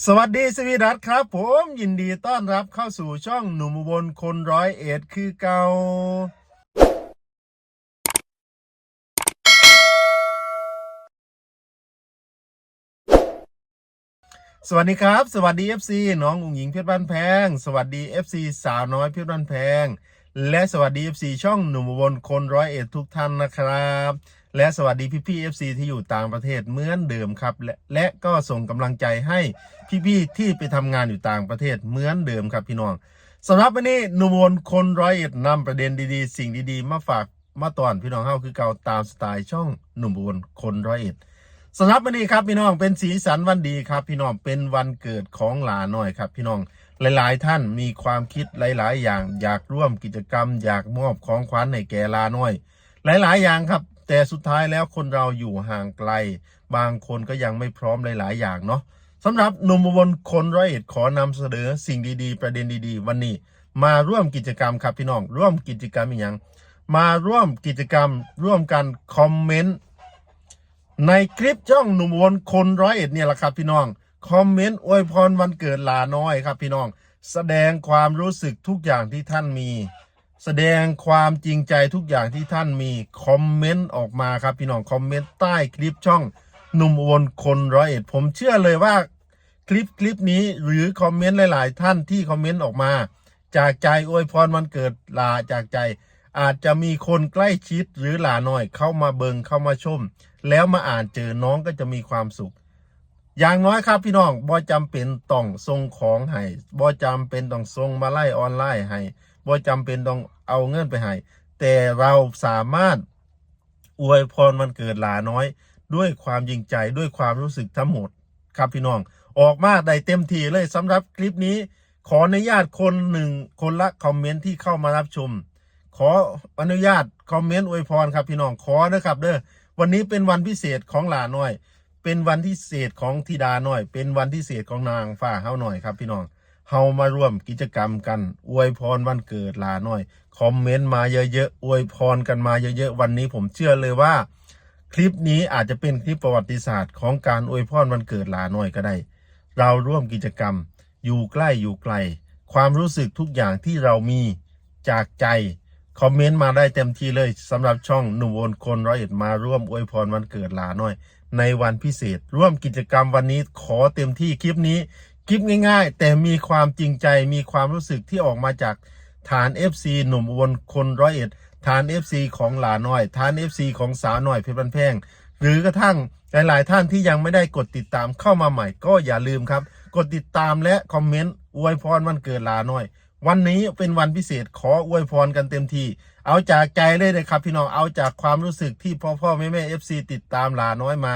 สวัสดีสวีดัตครับ ผมยินดีต้อนรับเข้าสู่ช่องหนุ่มอุบนคนร้อยเอ็ดคือเกาสวัสดีครับ สวัสดี FC น้องอุ๋งหญิงเพชรบ้านแพง สวัสดี FC สาวน้อยเพชรบ้านแพง และสวัสดี FC ช่องหนุ่มอุบนคนร้อยเอ็ดทุกท่านนะครับ และสวัสดีพี่พี่ FC ที่อยู่ต่างประเทศเหมือนเดิมครับและและก็ส่งกำลังใจให้พี่ๆที่ไปทำงานอยู่ต่างประเทศเหมือนเดิมครับพี่น้องสำหรับวันนี้หนุ่มอุบลคนร้อยเอ็ดนำประเด็นดีๆ สิ่งดีๆ มาฝากมาตอนพี่น้องเฮาคือเก่าตามสไตล์ช่องหนุ่มอุบลคนร้อยเอ็ดสำหรับวันนี้ครับพี่น้องเป็นสีสันวันดีครับ พี่น้องเป็นวันเกิดของหลาน้อยครับ พี่น้องหลาย ๆ ท่านมีความคิดหลาย ๆ อย่างอยากร่วมกิจกรรม อยากมอบของขวัญให้แก่ลาน้อย หลาย ๆ อย่างครับ แต่สุดท้ายแล้วคนเราอยู่ห่างไกล บางคนก็ยังไม่พร้อมหลาย ๆ อย่างเนาะสำหรับหนุ่มอุบนคนร้อยเอ็ดขอนำเสนอสิ่งดีๆ ประเด็นดีๆ วันนี้ มาร่วมกิจกรรมครับพี่น้อง ร่วมกิจกรรมอีกอย่างมาร่วมกิจกรรมร่วมกันคอมเมนต์ในคลิปช่องหนุ่มวนคนร้อยเอ็ดเนี่ยแหละครับพี่น้องคอมเมนต์อวยพรวันเกิดหลาน้อยครับพี่น้อง แสดงความรู้สึกทุกอย่างที่ท่านมี แสดงความจริงใจทุกอย่างที่ท่านมีคอมเมนต์ออกมาครับพี่น้องคอมเมนต์ใต้คลิปช่องหนุ่มวนคนร้อยเอ็ดผมเชื่อเลยว่าคลิปคลิปนี้หรือคอมเมนต์หลาย ๆ ท่านที่คอมเมนต์ออกมา จากใจอวยพรวันเกิดลาจากใจ อาจจะมีคนใกล้ชิดหรือหลาน้อยเข้ามาเบิงเข้ามาชม แล้วมาอ่านเจอน้องก็จะมีความสุข อย่างน้อยครับพี่น้องบ่จำเป็นต้องส่งของให้บ่จำเป็นต้องส่งมาไล่ออนไลน์ให้ บ่จำเป็นต้องเอาเงินไปให้แต่เราสามารถอวยพรวันเกิดหลาน้อย ด้วยความจริงใจด้วยความรู้สึกทั้งหมดครับพี่น้อง ออกมาได้เต็มทีเลยสำหรับคลิปนี้ ขออนุญาตคนหนึ่งคนละคอมเมนต์ที่เข้ามารับชม ขออนุญาตคอมเมนต์อวยพรครับพี่น้องขอนะครับเด้อวันนี้เป็นวันพิเศษของหลาน้อย เป็นวันพิเศษของธิดาน้อย เป็นวันพิเศษของนางฟ้าเฮาหน่อยครับพี่น้อง เฮามาร่วมกิจกรรมกัน อวยพรวันเกิดหลาน้อย คอมเมนต์มาเยอะๆ อวยพรกันมาเยอะๆ วันนี้ผมเชื่อเลยว่า คลิปนี้อาจจะเป็นคลิปประวัติศาสตร์ของการอวยพรวันเกิดหลาน้อยก็ได้ เราร่วมกิจกรรม อยู่ใกล้อยู่ไกล ความรู้สึกทุกอย่างที่เรามีจากใจ คอมเมนต์มาได้เต็มที่เลยสำหรับช่องหนุ่มวนคนร้อยเอ็ดมาร่วมอวยพรวันเกิดหลาน้อย ในวันพิเศษ ร่วมกิจกรรมวันนี้ขอเต็มที่คลิปนี้ คลิปง่ายๆ แต่มีความจริงใจมีความรู้สึกที่ออกมาจากฐาน FC หนุ่มวนคนร้อยเอ็ดฐาน FC ของหลาน้อย ฐาน FC ของสาวน้อยเพชรบันแพง หรือกระทั่งหลายๆท่านที่ยังไม่ได้กดติดตามเข้ามาใหม่ก็อย่าลืมครับ กดติดตามและคอมเมนต์อวยพรวันเกิดหลาน้อย วันนี้เป็นวันพิเศษขออวยพรกันเต็มที่ เอาจากใจเลยนะครับ พี่น้องเอาจากความรู้สึกที่พ่อพ่อแม่แม่เอฟซีติดตามหลาน้อยมา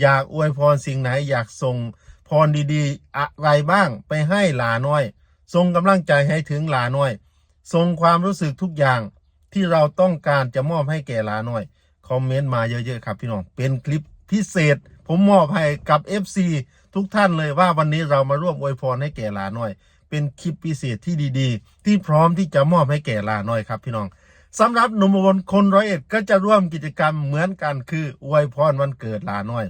อยากอวยพรสิ่งไหนอยากส่ง พรดีๆ อะไรบ้างไปให้หลาน้อยส่งกำลังใจให้ถึงหลาน้อยส่งความรู้สึกทุกอย่างที่เราต้องการจะมอบให้แก่หลาน้อย คอมเมนต์มาเยอะๆครับพี่น้อง เป็นคลิปพิเศษ ผมมอบให้กับ FC ทุกท่านเลยว่าวันนี้เรามาร่วมอวยพรให้แก่หลาน้อย เป็นคลิปพิเศษที่ดีๆ ที่พร้อมที่จะมอบให้แก่หลาน้อยครับพี่น้องสำหรับหนุ่มอุบลคนร้อยเอ็ดก็จะร่วมกิจกรรมเหมือนกันคืออวยพรวันเกิดหลาน้อย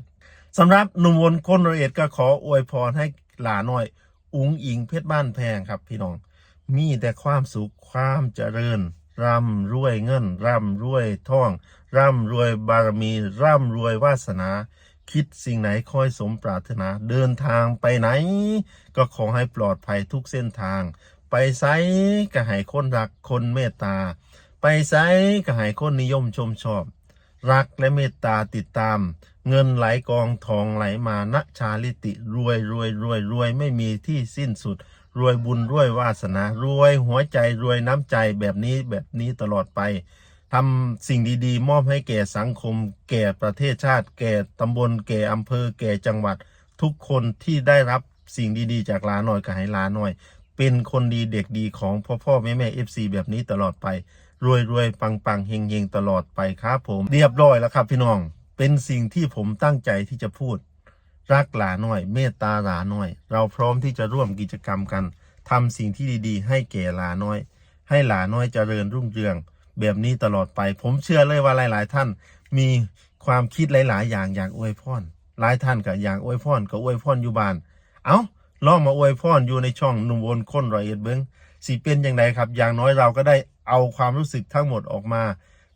สำหรับหนุ่มอุบลคนร้อยเอ็ดก็ขออวยพรให้หลาน้อย อุ๋งอิงเพชรบ้านแพงครับ พี่น้อง มีแต่ความสุขความเจริญ ร่ำรวยเงิน ร่ำรวยทอง ร่ำรวยบารมี ร่ำรวยวาสนา คิดสิ่งไหนค่อยสมปรารถนา เดินทางไปไหน ก็ขอให้ปลอดภัยทุกเส้นทาง ไปไซก็ให้คนรักคนเมตตา ไปไซก็ให้คนนิยมชมชอบ รักและเมตตาติดตาม เงินไหลกองทองไหลมานะชาลิติรวยรวยรวยรวยไม่มีที่สิ้นสุด รวยบุญรวยวาสนารวยหัวใจรวยน้ำใจแบบนี้แบบนี้ตลอดไปทำสิ่งดีๆ มอบให้แก่สังคม แก่ประเทศชาติ แก่ตำบล แก่อำเภอ แก่จังหวัด ทุกคนที่ได้รับสิ่งดีๆ จากลาหน่อยกับให้ลาหน่อย เป็นคนดีเด็กดีของพ่อพ่อแม่แม่เอฟซีแบบนี้ตลอดไป รวยรวยปังปังเฮงเฮงตลอดไปครับผม เรียบร้อยแล้วครับพี่น้อง เป็นสิ่งที่ผมตั้งใจที่จะพูด รักหลาหน่อย เมตตาหลาหน่อย เราพร้อมที่จะร่วมกิจกรรมกันทำสิ่งที่ดีๆ ให้แก่หลาน้อย ให้หลาน้อยจเจริญรุ่งเรือง แบบนี้ตลอดไป ผมเชื่อเลยว่าหลาย ๆ ท่านมีความคิดหลาย ๆ อย่างอยากอวยพรหลายท่านก็อยากอวยพรก็อวยพรอยู่บ้าน เอาลองมาอวยพรอยู่ในช่องหนุ่มวนค้นรอยเอ็ดเบิ้งสิเป็นอย่างไรครับ อย่างน้อยเราก็ได้เอาความรู้สึกทั้งหมดออกมา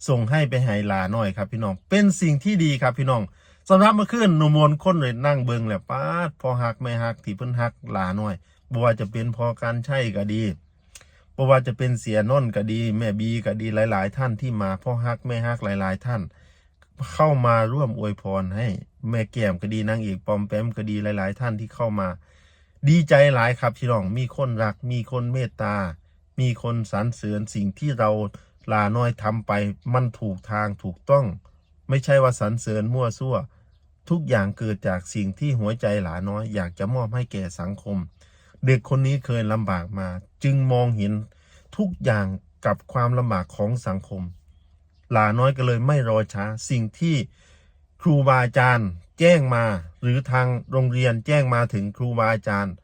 ส่งให้ไปให้หลาหน่อยครับพี่น้อง เป็นสิ่งที่ดีครับพี่น้องสำหรับเมื่อคืนหนุ่มวนคนเลยนั่งเบิ้งแหละป้าดพอหักไม่หักที่เพิ่นหักหลาหน่อยบ่ว่าจะเป็นพอการใช่ก็ดีบ่ว่าจะเป็นเสียน้นก็ดี แม่บีก็ดีหลาย ๆ ท่านที่มาพ่อฮักแม่ฮักหลาย ๆ ท่าน เข้ามาร่วมอวยพรให้ แม่แก้มก็ดีนางเอกปอมแปมก็ดีหลาย ๆ ท่านที่เข้ามา ดีใจหลายครับพี่น้องมีคนรัก มีคนเมตตา มีคนสรรเสริญสิ่งที่เรา ลาน้อยทำไปมันถูกทางถูกต้อง ไม่ใช่ว่าสรรเสริญมั่วซั่ว ทุกอย่างเกิดจากสิ่งที่หัวใจหลาน้อย อยากจะมอบให้แก่สังคม เด็กคนนี้เคยลำบากมา จึงมองเห็นทุกอย่างกับความลำบากของสังคม หลาน้อยก็เลยไม่รอช้า สิ่งที่ครูบาอาจารย์แจ้งมา หรือทางโรงเรียนแจ้งมาถึงครูบาอาจารย์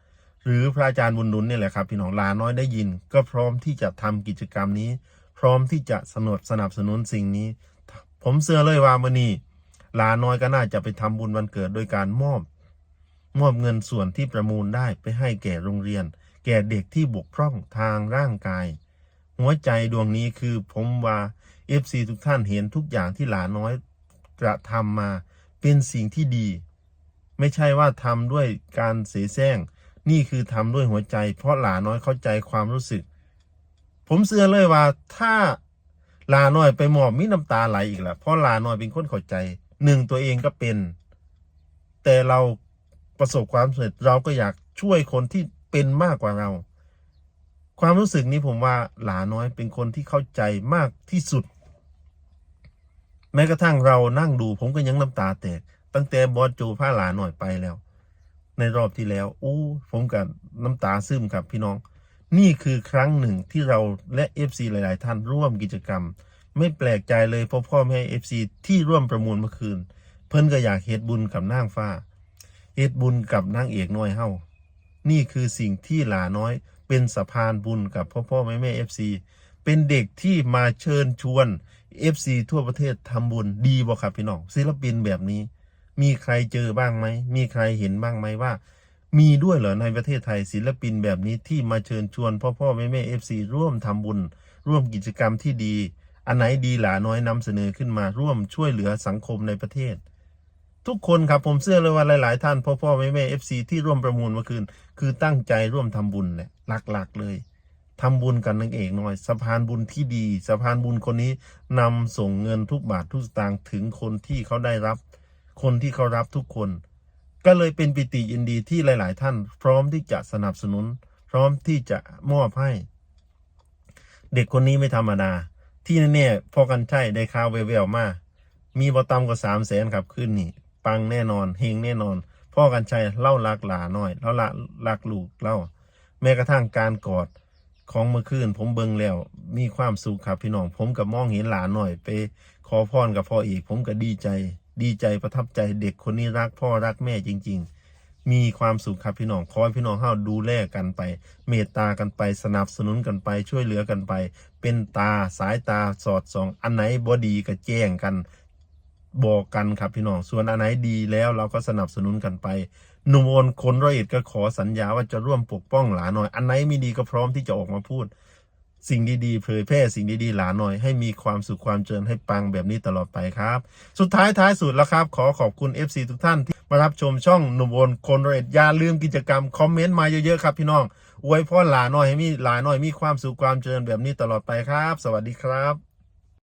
หรือพระอาจารย์บุญนุนนี่แหละครับ พี่น้องหลาน้อยได้ยิน ก็พร้อมที่จะทำกิจกรรมนี้ พร้อมที่จะสนับสนับสนุนสิ่งนี้ ผมเชื่อเลยว่ามื่อนี้หลาน้อยก็น่าจะไปทำบุญวันเกิดโดยการมอบ มอบเงินส่วนที่ประมูลได้ไปให้แก่โรงเรียน แก่เด็กที่บกพร่องทางร่างกาย หัวใจดวงนี้คือผมว่า FC ทุกท่านเห็นทุกอย่างที่หลาน้อยกระทำมาเป็นสิ่งที่ดี ไม่ใช่ว่าทำด้วยการเสแสร้งนี่คือทำด้วยหัวใจ เพราะหลาน้อยเข้าใจความรู้สึก ผมเชื่อเลยว่าถ้าหลาน้อยไปหมอบมีน้ำตาไหลอีกละเพราะหลาน้อยเป็นคนเข้าใจหนึ่งตัวเองก็เป็น แต่เราประสบความสำเร็จเราก็อยากช่วยคนที่เป็นมากกว่าเรา ความรู้สึกนี้ผมว่าหลาน้อยเป็นคนที่เข้าใจมากที่สุด แม้กระทั่งเรานั่งดู ผมก็ยังน้ำตาแตกตั้งแต่บอสโจพาหลาหน่อยไปแล้ว ในรอบที่แล้ว อู้ผมกับน้ำตาซึมครับพี่น้อง นี่คือครั้งหนึ่งที่เราและ FC หลาย ๆ ท่านร่วมกิจกรรม ไม่แปลกใจเลยเพราะพ่อแม่ FC ที่ร่วมประมูลเมื่อคืน เพิ่นก็อยากเฮ็ดบุญกับนางฟ้าเฮ็ดบุญกับนางเอกน้อยเฮานี่คือสิ่งที่หลาน้อยเป็นสะพานบุญกับพ่อพ่อแม่แม่ FC เป็นเด็กที่มาเชิญชวน FC ทั่วประเทศทำบุญดีบ่ครับพี่น้องศิลปินแบบนี้ มีใครเจอบ้างไหม มีใครเห็นบ้างไหมว่า มีด้วยเหรอในประเทศไทยศิลปินแบบนี้ที่มาเชิญชวนพ่อพ่อแม่แม่ FC ร่วมทำบุญ ร่วมกิจกรรมที่ดี อันไหนดีหลาน้อยนำเสนอขึ้นมาร่วมช่วยเหลือสังคมในประเทศ ทุกคนครับผมเชื่อเลยว่าหลาย ๆ ท่านพ่อพ่อแม่แม่ FC ที่ร่วมประมูลเมื่อคืน คือตั้งใจร่วมทำบุญแหละหลักๆเลยทำบุญกันนางเอกหน่อยสะพานบุญที่ดีสะพานบุญคนนี้นำส่งเงินทุกบาททุกสตางค์ถึงคนที่เขาได้รับ คนที่เขารับทุกคน ก็เลยเป็นปิติยินดีที่หลาย ๆ ท่าน พร้อมที่จะสนับสนุน พร้อมที่จะมอบให้ เด็กคนนี้ไม่ธรรมดา ที่แน่ๆพอกันใช่ได้ข่าวแววๆมามีบอตำกว่าสามแสนครับขึ้นนี่ปังแน่นอนเฮงแน่นอน พ่อกันชัยเล่ารักหลาน้อยเล่าละรักลูกเล่า แม้กระทั่งการกอดของเมื่อคืนผมเบิ่งแล้ว มีความสุขครับพี่น้อง ผมกับมองเห็นหลานหน่อยไป ขอพรกับพ่ออีก ผมก็ดีใจ ดีใจประทับใจเด็กคนนี้รักพ่อรักแม่จริง ๆ มีความสุขครับพี่น้องขอให้พี่น้องเฮาดูแลกันไป เมตตากันไปสนับสนุนกันไปช่วยเหลือกันไป เป็นตาสายตาสอดส่อง อันไหนบ่ดีก็แจ้งกันบอกกันครับพี่น้องส่วนอันไหนดีแล้วเราก็สนับสนุนกันไปหนุ่มโอนคนร้อยเอ็ดก็ขอสัญญาว่าจะร่วมปกป้องหลานหน่อย อันไหนไม่ดีก็พร้อมที่จะออกมาพูด สิ่งดีๆเผยแพร่สิ่งดีๆหลานหน่อยให้มีความสุขความเจริญให้ปังแบบนี้ตลอดไปครับ สุดท้ายท้ายสุดแล้วครับ ขอขอบคุณ FC ทุกท่านที่มารับชมช่องหนุ่มโอนคนร้อยเรดอย่าลืมกิจกรรมคอมเมนต์มาเยอะๆครับพี่น้องอวยพรหลานหน่อยให้มีหลานหน่อยมีความสุขความเจริญแบบนี้ตลอดไปครับ สวัสดีครับ